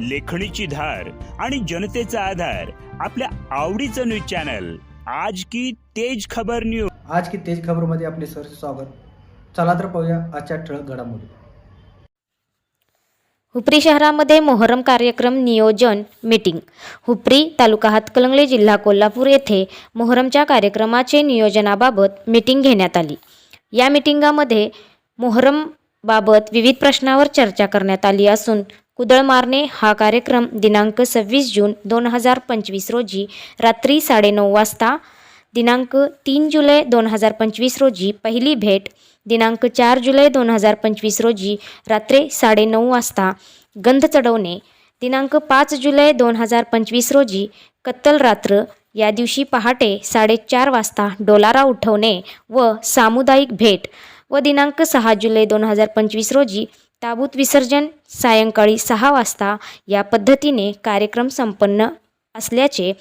लेखणीची धार आणि जनतेचा आधार आपल्या आवडीचं न्यूज चॅनल. आज की तेज खबर न्यूज आज की तेज खबरमध्ये आपले सर स्वागत. चला तर पाहूया आजच्या ठळक घडामोडी. हुपरी शहरामध्ये मोहरम कार्यक्रम नियोजन मीटिंग. हुपरी तालुका हातकलंगले जिल्हा कोल्हापूर येथे मोहरमच्या कार्यक्रमाचे नियोजनाबाबत मीटिंग घेण्यात आली. या मीटिंगामध्ये मोहरमबाबत विविध प्रश्नावर चर्चा करण्यात आली असून कुदळ मारणे हा कार्यक्रम दिनांक सव्वीस जून दोन हजार पंचवीस रोजी रात्री साडेनऊ वाजता दिनांक तीन जुलै दोन हजार पंचवीस रोजी पहिली भेट दिनांक चार जुलै दोन हजार पंचवीस रोजी रात्री साडेनऊ वाजता गंध चढवणे दिनांक पाच जुलै दोन हजार पंचवीस रोजी कत्तल रात्र या दिवशी पहाटे साडेचार वाजता डोलारा उठवणे व सामुदायिक भेट. व दिनांक सहा जुलै दोन हजार पंचवीस रोजी ताबूत विसर्जन सायंकाळी सहा वाजता या पद्धतीने कार्यक्रम संपन्न असल्याचे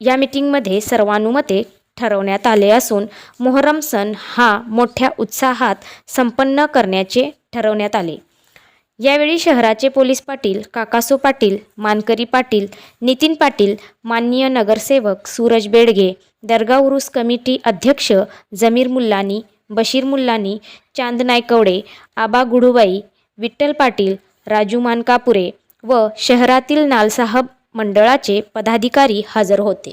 या मीटिंगमध्ये सर्वानुमते ठरवण्यात आले असून मोहरम सण हा मोठ्या उत्साहात संपन्न करण्याचे ठरवण्यात आले. यावेळी शहराचे पोलीस पाटील काकासो पाटील मानकरी पाटील नितीन पाटील माननीय नगरसेवक सूरज बेडगे दर्गा उरूस कमिटी अध्यक्ष जमीर मुल्लानी बशीर मुल्लानी चांद नायकवडे आबा गुडुबाई विठ्ठल पाटील राजू मानकापुरे व शहरातील नालसाहब मंडळाचे पदाधिकारी हजर होते.